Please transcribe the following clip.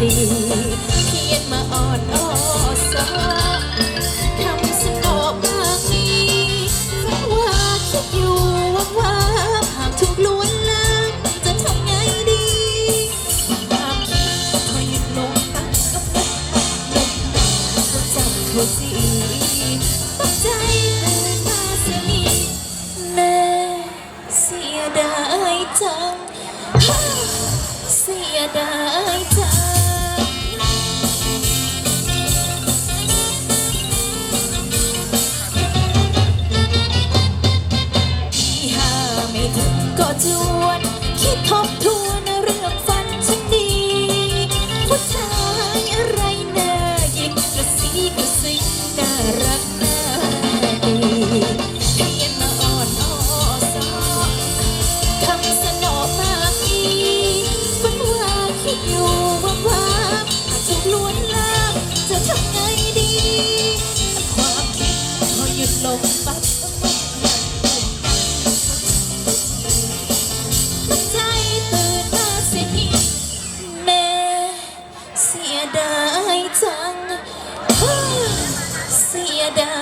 ดีเขียนมาอ่อนอ้อสอทำสนอกมากมีฝันว่าคิดอยู่ว่าว่าหากถูกล้วนลามจะทำไงดีความคิดพอหยุดลงตั้งก็ปุ๊บปั๊บลงมาก็จำโทษสีตกใจตื่นมาเสียนีแม่เสียดายจังเสียดาย จวนคิดทบทวนเรื่องฝันฉันดีผู้ชายอะไรน่ายิงกระซีกระซิน่ารักน่าดีเพียนมาอ่อนอ้อสอคำสนอมากมีฝันว่าคิดอยู่ว่าว่าหากถูกลวนลามจะทำไง จัง เสียดา